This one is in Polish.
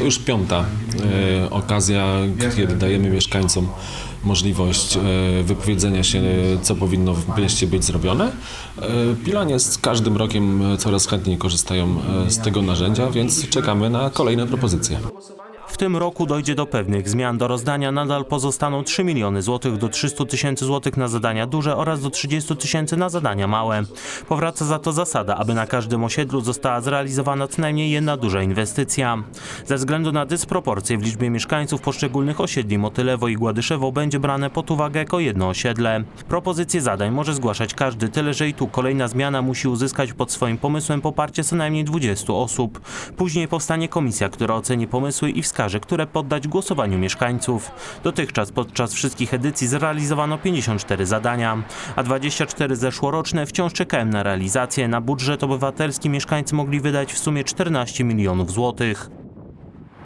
To już piąta e, okazja, kiedy dajemy mieszkańcom możliwość e, wypowiedzenia się, co powinno w mieście być zrobione. E, Pilanie z każdym rokiem e, coraz chętniej korzystają e, z tego narzędzia, więc czekamy na kolejne propozycje. W tym roku dojdzie do pewnych zmian. Do rozdania nadal pozostaną 3 miliony złotych do 300 tysięcy złotych na zadania duże oraz do 30 tysięcy na zadania małe. Powraca za to zasada, aby na każdym osiedlu została zrealizowana co najmniej jedna duża inwestycja. Ze względu na dysproporcje w liczbie mieszkańców poszczególnych osiedli Motylewo i Gładyszewo będzie brane pod uwagę jako jedno osiedle. Propozycje zadań może zgłaszać każdy, tyle że i tu kolejna zmiana musi uzyskać pod swoim pomysłem poparcie co najmniej 20 osób. Później powstanie komisja, która oceni pomysły i wskaże, które poddać głosowaniu mieszkańców. Dotychczas podczas wszystkich edycji zrealizowano 54 zadania, a 24 zeszłoroczne wciąż czekają na realizację. Na budżet obywatelski mieszkańcy mogli wydać w sumie 14 milionów złotych.